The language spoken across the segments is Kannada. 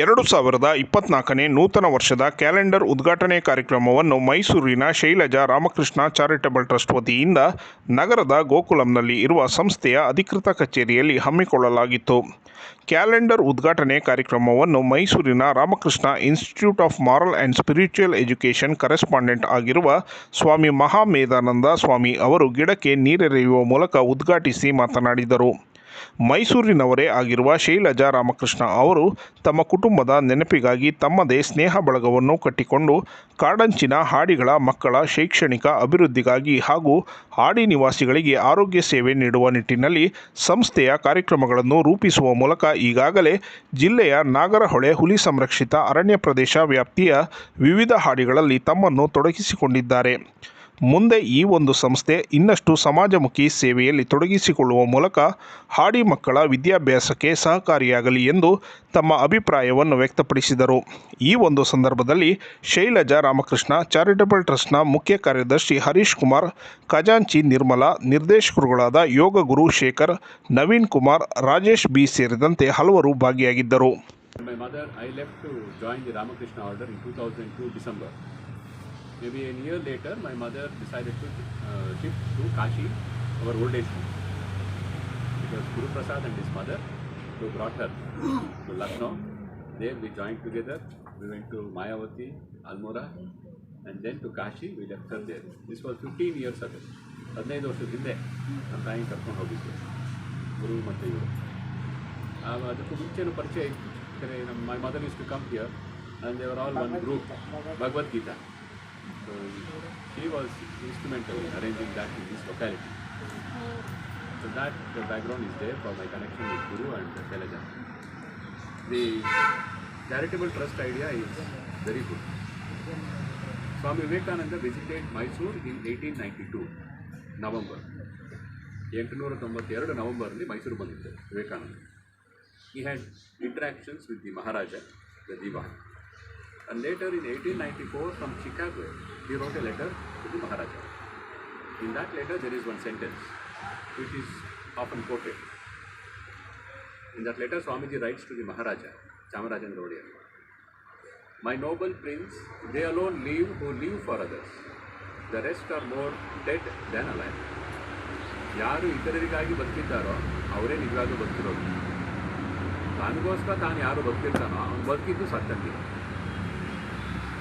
ಎರಡು ಸಾವಿರದ ಇಪ್ಪತ್ನಾಲ್ಕನೇ ನೂತನ ವರ್ಷದ ಕ್ಯಾಲೆಂಡರ್ ಉದ್ಘಾಟನೆ ಕಾರ್ಯಕ್ರಮವನ್ನು ಮೈಸೂರಿನ ಶೈಲಜಾ ರಾಮಕೃಷ್ಣ ಚಾರಿಟಬಲ್ ಟ್ರಸ್ಟ್ ವತಿಯಿಂದ ನಗರದ ಗೋಕುಲಂನಲ್ಲಿ ಇರುವ ಸಂಸ್ಥೆಯ ಅಧಿಕೃತ ಕಚೇರಿಯಲ್ಲಿ ಹಮ್ಮಿಕೊಳ್ಳಲಾಗಿತ್ತು. ಕ್ಯಾಲೆಂಡರ್ ಉದ್ಘಾಟನೆ ಕಾರ್ಯಕ್ರಮವನ್ನು ಮೈಸೂರಿನ Ramakrishna institute of moral and spiritual education correspondent ಆಗಿರುವ ಸ್ವಾಮಿ ಮಹಾಮೇಧಾನಂದ ಸ್ವಾಮಿ ಅವರು ಗಿಡಕ್ಕೆ ನೀರೆರೆಯುವ ಮೂಲಕ ಉದ್ಘಾಟಿಸಿ ಮಾತನಾಡಿದರು. ಮೈಸೂರಿನವರೇ ಆಗಿರುವ ಶೈಲಜಾ ರಾಮಕೃಷ್ಣ ಅವರು ತಮ್ಮ ಕುಟುಂಬದ ನೆನಪಿಗಾಗಿ ತಮ್ಮದೇ ಸ್ನೇಹ ಬಳಗವನ್ನು ಕಟ್ಟಿಕೊಂಡು ಕಾಡಂಚಿನ ಹಾಡಿಗಳ ಮಕ್ಕಳ ಶೈಕ್ಷಣಿಕ ಅಭಿವೃದ್ಧಿಗಾಗಿ ಹಾಗೂ ಹಾಡಿ ನಿವಾಸಿಗಳಿಗೆ ಆರೋಗ್ಯ ಸೇವೆ ನೀಡುವ ನಿಟ್ಟಿನಲ್ಲಿ ಸಂಸ್ಥೆಯ ಕಾರ್ಯಕ್ರಮಗಳನ್ನು ರೂಪಿಸುವ ಮೂಲಕ ಈಗಾಗಲೇ ಜಿಲ್ಲೆಯ ನಾಗರಹೊಳೆ ಹುಲಿ ಸಂರಕ್ಷಿತ ಅರಣ್ಯ ಪ್ರದೇಶ ವ್ಯಾಪ್ತಿಯ ವಿವಿಧ ಹಾಡಿಗಳಲ್ಲಿ ತಮ್ಮನ್ನು ತೊಡಗಿಸಿಕೊಂಡಿದ್ದಾರೆ. ಮುಂದೆ ಈ ಒಂದು ಸಂಸ್ಥೆ ಇನ್ನಷ್ಟು ಸಮಾಜಮುಖಿ ಸೇವೆಯಲ್ಲಿ ತೊಡಗಿಸಿಕೊಳ್ಳುವ ಮೂಲಕ ಹಾಡಿ ಮಕ್ಕಳ ವಿದ್ಯಾಭ್ಯಾಸಕ್ಕೆ ಸಹಕಾರಿಯಾಗಲಿ ಎಂದು ತಮ್ಮ ಅಭಿಪ್ರಾಯವನ್ನು ವ್ಯಕ್ತಪಡಿಸಿದರು ಈ ಒಂದು ಸಂದರ್ಭದಲ್ಲಿ ಶೈಲಜಾ ರಾಮಕೃಷ್ಣ ಚಾರಿಟಬಲ್ ಟ್ರಸ್ಟ್ನ ಮುಖ್ಯ ಕಾರ್ಯದರ್ಶಿ ಹರೀಶ್ ಕುಮಾರ್ ಖಜಾಂಚಿ ನಿರ್ಮಲಾ ನಿರ್ದೇಶಕರುಗಳಾದ ಯೋಗ ಗುರು ಶೇಖರ್ ನವೀನ್ ಕುಮಾರ್ ರಾಜೇಶ್ ಬಿ ಸೇರಿದಂತೆ ಹಲವರು ಭಾಗಿಯಾಗಿದ್ದರು My mother, I left to join the Ramakrishna order in 2002 December. Maybe a year later, my mother decided to uh, shift to Kashi, our old age home. Because Guru Prasad and his mother, who brought her to Lucknow, there we joined together. We went to Mayavati, Almora, and then to Kashi. We left her there. This was 15 years ago. ಹದಿನೈದು ವರ್ಷದ ಹಿಂದೆ ನಮ್ಮ ತಾಯಿ ಕರ್ಕೊಂಡು ಹೋಗಿದ್ದೆ ಗುರು ಮತ್ತು ಇವರು ಅದಕ್ಕೂ ಮುಂಚೆನೂ ಪರಿಚಯ ಇತ್ತು ನಮ್ಮ my mother is to come here and they were all one group Bhagavad Gita was instrumental in arranging that in this locality so that the background is there for my connection with Guru and Shailaja the charitable trust idea is very good Swami Vivekananda visited Mysuru in eighteen ninety two November ಎಂಟುನೂರ ತೊಂಬತ್ತೆರಡು ನವಂಬರ್ಲಿ ಮೈಸೂರು ಬಂದಿದ್ದರು Vivekananda he had interactions with the Maharaja, the Diwan. And later in 1894 from Chicago, he wrote a letter to the Maharaja. In that letter there is one sentence which is often quoted. In that letter Swamiji writes to the Maharaja, Chamarajendra Odiyar, My noble prince, they alone live who live for others. The rest are more dead than alive. ಯಾರು ಇತರರಿಗಾಗಿ ಬದುಕಿದ್ದಾರೋ ಅವರೇ ನಿಜವಾಗ್ಲೂ ಬದುಕಿರೋದು ತನಗೋಸ್ಕರ ತಾನು ಯಾರು ಬದುಕಿರ್ತಾನೋ ಅವ್ನು ಬದುಕಿದ್ದು ಸತ್ತಂಗೆ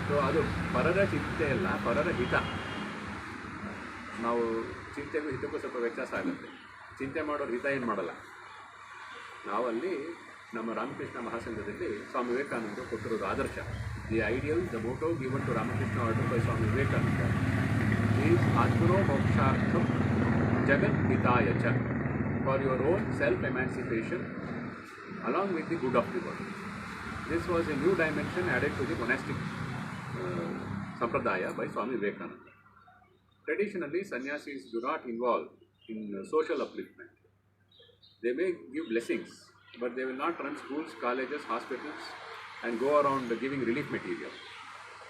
ಸೊ ಅದು ಪರರ ಚಿಂತೆ ಅಲ್ಲ, ಪರರ ಹಿತ. ನಾವು ಚಿಂತೆಗೂ ಹಿತಕ್ಕೂ ಸ್ವಲ್ಪ ವ್ಯತ್ಯಾಸ ಆಗುತ್ತೆ. ಚಿಂತೆ ಮಾಡೋರು ಹಿತ ಏನು ಮಾಡಲ್ಲ. ನಾವಲ್ಲಿ ನಮ್ಮ ರಾಮಕೃಷ್ಣ ಮಹಾಸಂಘದಲ್ಲಿ ಸ್ವಾಮಿ ವಿವೇಕಾನಂದರು ಕೊಟ್ಟಿರೋದು ಆದರ್ಶ. The ideal the motto given to Ramakrishna order by Swami Vivekananda please ಆತ್ಮರೋ ಮೋಕ್ಷಾರ್ಥ ಜಗತ್ ಹಿತಾಯ ಚ for your own self emancipation along with the good of the world this was a new dimension added to the monastic sampradaya by Swami Vivekananda. Traditionally, sannyasis do not involve in uh, social upliftment. They may give blessings, but they will not run schools, colleges, hospitals, and go around giving relief material.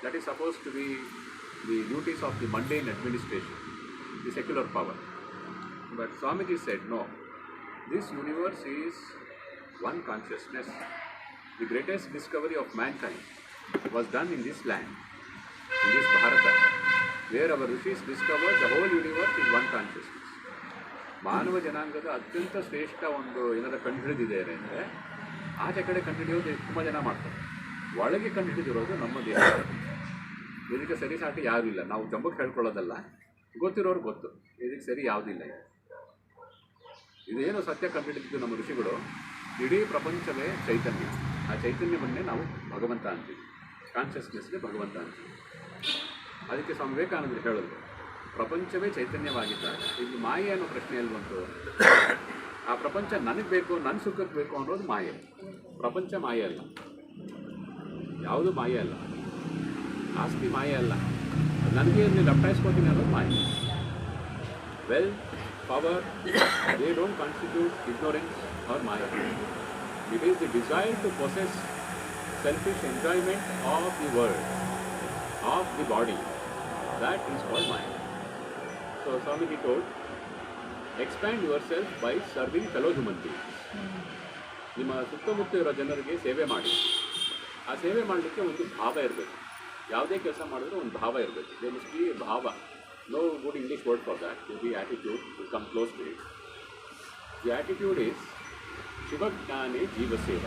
That is supposed to be the duties of the mundane administration, the secular power. But Swamiji said, no, this universe is one consciousness. The greatest discovery of mankind was done in this land, in this Bharata, where our rishis discovered the whole universe is one consciousness. ಮಾನವ ಜನಾಂಗದ ಅತ್ಯಂತ ಶ್ರೇಷ್ಠ ಒಂದು ಏನಾದ್ರು ಕಂಡುಹಿಡಿದಿದ್ದಾರೆ ಅಂದರೆ ಆಚೆ ಕಡೆ ಕಂಡುಹಿಡಿಯೋದು ತುಂಬ ಜನ ಮಾಡ್ತಾರೆ. ಒಳಗೆ ಕಂಡುಹಿಡಿದಿರೋದು ನಮ್ಮ ದೇಹ. ಇದಕ್ಕೆ ಸರಿ ಸಾಟಿ ಯಾರೂ ಇಲ್ಲ. ನಾವು ಜಂಬಕ್ಕೆ ಹೇಳ್ಕೊಳ್ಳೋದಲ್ಲ. ಗೊತ್ತಿರೋರು ಗೊತ್ತು. ಇದಕ್ಕೆ ಸರಿ ಯಾವುದಿಲ್ಲ ಇದೇನು ಸತ್ಯ ಕಂಡುಹಿಡಿದಿದ್ದು ನಮ್ಮ ಋಷಿಗಳು? ಇಡೀ ಪ್ರಪಂಚವೇ ಚೈತನ್ಯ. ಆ ಚೈತನ್ಯವನ್ನೇ ನಾವು ಭಗವಂತ ಅಂತೀವಿ. ಕಾನ್ಷಿಯಸ್ನೆಸ್ಗೆ ಭಗವಂತ ಅಂತ ಅದಕ್ಕೆ ಸ್ವಾಮಿ ವಿವೇಕಾನಂದರು ಹೇಳೋದು, ಪ್ರಪಂಚವೇ ಚೈತನ್ಯವಾಗಿದ್ದಾಗ, ಇಲ್ಲಿ ಮಾಯೆ ಅನ್ನೋ ಪ್ರಶ್ನೆಯಲ್ಲಿ ಬಂತು? ಆ ಪ್ರಪಂಚ ನನಗೆ ಬೇಕು ನನ್ನ ಸುಖಕ್ಕೆ ಬೇಕು ಅನ್ನೋದು ಮಾಯೆ. ಪ್ರಪಂಚ ಮಾಯೆ ಅಲ್ಲ. ಯಾವುದು ಮಾಯೆ ಅಲ್ಲ? ಆಸ್ತಿ ಮಾಯೆ ಅಲ್ಲ. ನನಗೆ ಇಲ್ಲಿ ಲಪ್ಟಾಯಿಸ್ಕೋತೀನಿ ಅನ್ನೋದು ಮಾಯೆ. Well power they don't constitute ignorance or maya. It is the desire to possess selfish enjoyment of the world, of the body, that is called mind. So Swamiji told, expand yourself by serving fellow human beings. ನಿಮ್ಮ ಸುತ್ತಮುತ್ತ ಇರೋ ಜನರಿಗೆ ಸೇವೆ ಮಾಡಿ. ಆ ಸೇವೆ ಮಾಡಲಿಕ್ಕೆ ಒಂದು ಭಾವ ಇರಬೇಕು. ಯಾವುದೇ ಕೆಲಸ ಮಾಡಿದ್ರೆ ಒಂದು ಭಾವ ಇರಬೇಕು. ದೇ ಮಸ್ಟ್ ಬಿ ಭಾವ. No good English word for that you be attitude to come close to it the attitude is ಶಿವಜ್ಞಾನೇ ಜೀವಸೇವ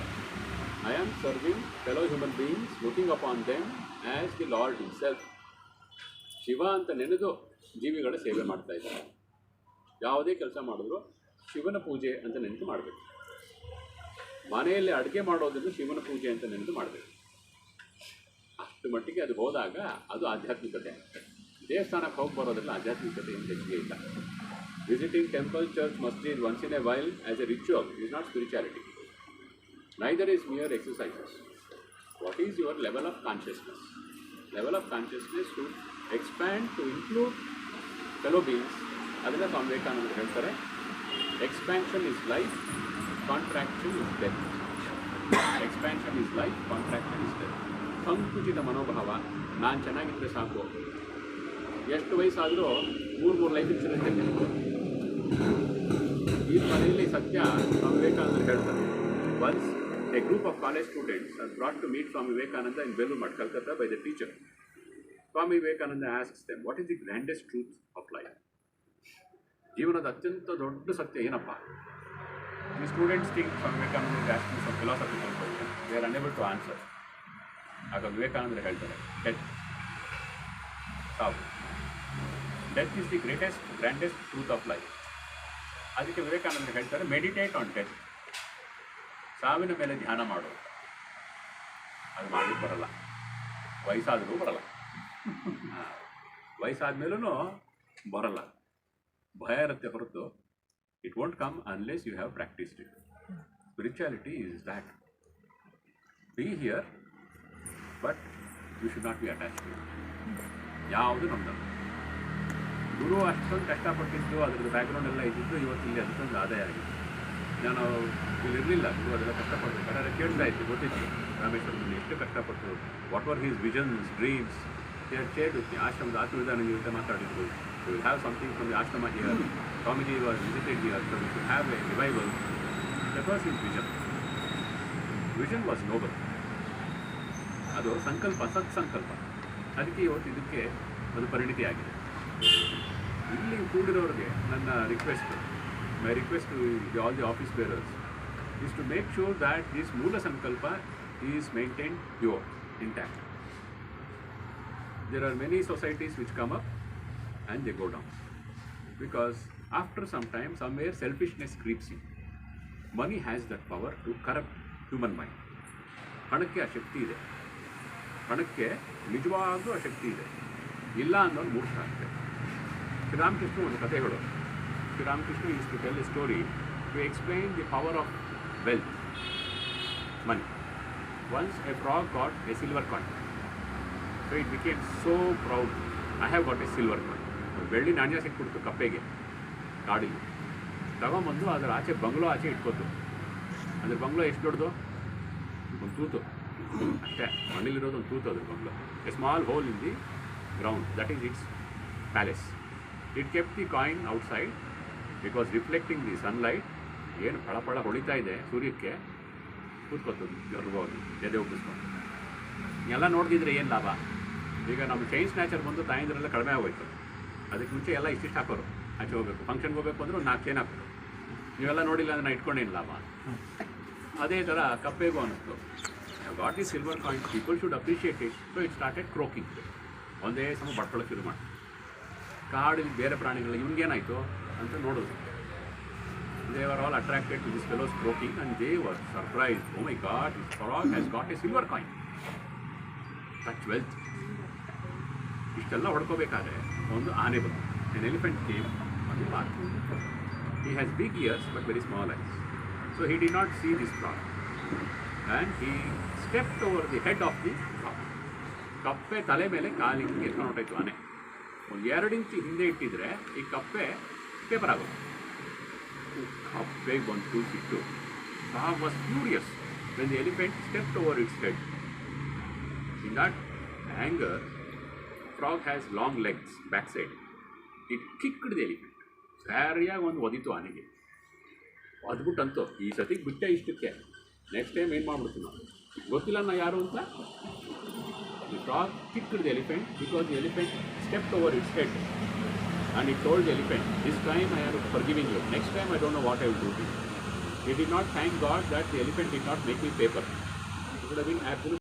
I am serving fellow human beings, looking upon them as the Lord Himself. Shiva ಅಂತ ನೆನೆದು ಜೀವಿಗಳ ಸೇವೆ ಮಾಡ್ತಾ ಇದ್ದಾರೆ. ಯಾವುದೇ ಕೆಲಸ ಮಾಡಿದ್ರು ಶಿವನ ಪೂಜೆ ಅಂತ ನೆನೆದು ಮಾಡಬೇಕು. ಮನೆಯಲ್ಲಿ ಅಡುಗೆ ಮಾಡೋದನ್ನು ಶಿವನ ಪೂಜೆ ಅಂತ ನೆನೆದು ಮಾಡಬೇಕು. ಅಷ್ಟು ಮಟ್ಟಿಗೆ ಅದು ಹೋದಾಗ ಅದು ಆಧ್ಯಾತ್ಮಿಕತೆ. ದೇವಸ್ಥಾನಕ್ಕೆ ಹೋಗಿ ಬರೋದ್ರಲ್ಲಿ ಆಧ್ಯಾತ್ಮಿಕತೆ ಏನು ಹೆಚ್ಚಿಗೆ ಇಲ್ಲ. Visiting temple church masjid once in a while as a ritual is not spirituality neither is mere exercises. What is your level of consciousness? Level of consciousness to expand to include fellow beings. ಅದನ್ನು ಸ್ವಾಮಿ ಹೇಳ್ತಾರೆ expansion is life contraction is death expansion is life contraction is death ಸಂಕುಚಿತ ಮನೋಭಾವ ನಾನು ಚೆನ್ನಾಗಿದ್ದರೆ ಸಾಕು ಎಷ್ಟು ವಯಸ್ಸಾದರೂ ಮೂರು ಮೂರು ಲೈಫ್ ಇನ್ಶೂರೆನ್ಸ್ ಇರಬೇಕು ಈ ಮನೆಯಲ್ಲಿ ಸತ್ಯ ಸ್ವಾಮಿ ವಿವೇಕಾನಂದರು ಹೇಳ್ತಾರೆ once a group of college students are brought to meet Swami Vivekananda in Belur Math Calcutta by the teacher Swami Vivekananda asks them what is the grandest truth of life ಜೀವನದ ಅತ್ಯಂತ ದೊಡ್ಡ ಸತ್ಯ ಏನಪ್ಪ the students think Swami Vivekananda asking some philosophical question they are unable to answer ಆಗ ವಿವೇಕಾನಂದರು ಹೇಳ್ತಾರೆ ಡೆತ್ ಸಾವು death is the greatest grandest truth of life ಅದಕ್ಕೆ ವಿವೇಕಾನಂದರು ಹೇಳ್ತಾರೆ ಮೆಡಿಟೇಟ್ ಆನ್ ಡೆತ್ ಸಾವಿನ ಮೇಲೆ ಧ್ಯಾನ ಮಾಡೋದು. ಅದು ಮಾಡಿ ಬರಲ್ಲ. ವಯಸ್ಸಾದರೂ ಬರಲ್ಲ. ವಯಸ್ಸಾದ ಮೇಲೂ ಬರಲ್ಲ. ಭಯ ಇರುತ್ತೆ ಹೊರತು. It won't come unless you have practised it spirituality is that be here but you should not be attach ಯಾವುದು ನಮ್ದಲ್ಲ. ಗುರು ಅಷ್ಟೊಂದು ಕಷ್ಟಪಟ್ಟಿದ್ದು, ಅದ್ರದ್ದು ಬ್ಯಾಕ್ಗ್ರೌಂಡ್ ಎಲ್ಲ ಇದ್ದಿದ್ದು ಇವತ್ತು ಇಲ್ಲಿ ಅಷ್ಟೊಂದು ಆದಾಯ ಆಗಿದೆ ನಾನು ಇಲ್ಲಿ ಇರಲಿಲ್ಲ ಗುರು ಅದೆಲ್ಲ ಕಷ್ಟಪಟ್ಟು ಕಡೆ ಕೇಳ್ತಾ ಇತ್ತು ಗೊತ್ತಿತ್ತು. ರಾಮೇಶ್ವರದಲ್ಲಿ ಎಷ್ಟು ಕಷ್ಟಪಟ್ಟರು. What are his visions dreams they shared with ಆಶ್ರಮದ ಆತ್ಮವಿಧಾನ ಜೊತೆ ಮಾತಾಡಿದ್ರು. You have something from the ashram here Swamiji was visited here so you have a revival that was vision vision was noble ಅದು ಸಂಕಲ್ಪ ಸತ್ ಸಂಕಲ್ಪ ಅದಕ್ಕೆ ಇವತ್ತು ಇದಕ್ಕೆ ಒಂದು ಪರಿಣಿತಿ ಆಗಿದೆ ಇಲ್ಲಿ ಕೂಡಿರೋರಿಗೆ ನನ್ನ request my request to all the office bearers is to make sure that this moola sankalpa is maintain pure intact there are many societies which come up and they go down because after some time somewhere selfishness creeps in money has that power to corrupt human mind ಹಣಕ್ಕೆ ಆ ಶಕ್ತಿ ಇದೆ ಹಣಕ್ಕೆ ನಿಜವಾಗ್ಲೂ ಆ ಶಕ್ತಿ ಇದೆ ಇಲ್ಲ ಅನ್ನೋದು ಮೂರ್ಖ ಆಗ್ತದೆ ಶ್ರೀರಾಮಕೃಷ್ಣ ಒಂದು ಕಥೆ ಹೇಳೋದು Sri Ramakrishna is to tell a story to explain the power of wealth money once a frog got a silver coin so it became so proud I have got a silver coin ಬೆಳ್ಳಿ ನಾಣ್ಯ ಸಿಕ್ಬಿಡ್ತು ಕಪ್ಪೆಗೆ ಕಾಡಿಗೆ ತಗೊಂಬಂದು ಅದರ ಆಚೆ ಬಂಗ್ಲೋ ಆಚೆ ಇಟ್ಕೋತು. ಅದ್ರ ಬಂಗ್ಲೋ ಎಷ್ಟು ದೊಡ್ಡದು? ಒಂದು ತೂತು. ಅಷ್ಟೇ. ಮನೇಲಿರೋದು ಒಂದು ತೂತು ಅದ್ರ bungalow. A small hole in the ground that is its palace it kept the coin outside because reflecting the sunlight ಏನು ಫಳ ಫಳ ಹೊಳಿತಾ ಇದೆ ಸೂರ್ಯಕ್ಕೆ? ಕೂತ್ಕೊತದ್ದು ಗರ್ಭವಾಗಿ ಎದೆ ಒಪ್ಪಿಸ್ಕೊಂಡು ಎಲ್ಲ ನೋಡ್ತಿದ್ರೆ ಏನು ಲಾಭ? ಈಗ ನಮ್ಮ ಚೈನ್ ಸ್ನ್ಯಾಚರ್ ಬಂದು ತಾಯಂದ್ರೆಲ್ಲ ಕಡಿಮೆ ಆಗೋಯ್ತು. ಅದಕ್ಕೆ ಮುಂಚೆ ಎಲ್ಲ ಇಷ್ಟಿಷ್ಟು ಹಾಕೋರು. ಆಚೆ ಹೋಗಬೇಕು ಫಂಕ್ಷನ್ಗೆ ಹೋಗಬೇಕು ಅಂದ್ರೆ ಒಂದು ನಾಲ್ಕು ಚೈನ್ ಹಾಕೋರು ನೀವೆಲ್ಲ ನೋಡಿಲ್ಲ ಅಂದರೆ ನಾ ಇಟ್ಕೊಂಡೇನು ಲಾಭ? ಅದೇ ಥರ ಕಪ್ಪೆಗೂ ಅನ್ನಿಸ್ತು. ಗಾಟ್ ಈ silver coin people should appreciate it so it started croaking ಒಂದೇ ಸಮ ಬಡ್ಕೊಳ್ಳೋಕೆ ಶುರು ಮಾಡಿ ಕಾಡಿನ ಬೇರೆ ಪ್ರಾಣಿಗಳು, ಇವ್ನಿಗೇನಾಯಿತು? ಅಂತ ನೋಡೋದು. They are all attracted to this fellows croaking and they were surprise oh my God this has got a silver coin such wealth ಇಷ್ಟೆಲ್ಲ ಹೊಡ್ಕೋಬೇಕಾದ್ರೆ ಒಂದು ಆನೆ ಬಂತು. ಎನ್ ಎಲಿಫೆಂಟ್ ಕೇಮ್ ಒಂದು park he has big ears, but very small eyes. So he did not see this frog. And he stepped over the head of the frog. ಕಪ್ಪೆ ತಲೆ ಮೇಲೆ ಕಾಲಿಗೆ ಎತ್ಕೊಂಡು ಹೊರಟಾಯ್ತು ಆನೆ. ಒಂದು ಎರಡು ಇಂಚು ಹಿಂದೆ ಇಟ್ಟಿದ್ರೆ ಈ ಕಪ್ಪೆ ಪೇಪರ್ ಆಗೋದು ಕಪ್ಪೆಗೆ ಒಂದು ಟೂ ಸಿಟ್ಟು frog was furious when the elephant stepped over its head in that anger frog has long legs back side it kicked the elephant ಸರಿಯಾಗಿ ಒಂದು ಒದಿತು ಆನೆಗೆ ಒದ್ಬಿಟ್ಟಂತು ಈ ಸತಿಗೆ ಬಿಟ್ಟೆ ಇಷ್ಟಕ್ಕೆ. ನೆಕ್ಸ್ಟ್ ಟೈಮ್ ಏನು ಮಾಡ್ಬಿಡ್ತೀವಿ ನಾವು ಗೊತ್ತಿಲ್ಲ ನಾ ಯಾರು ಅಂತ? The frog kicked the elephant because the elephant stepped over its head. And he told the elephant, This time I am forgiving you. Next time I don't know what I will do to you. He did not thank God that the elephant did not make me paper. It would have been absolute.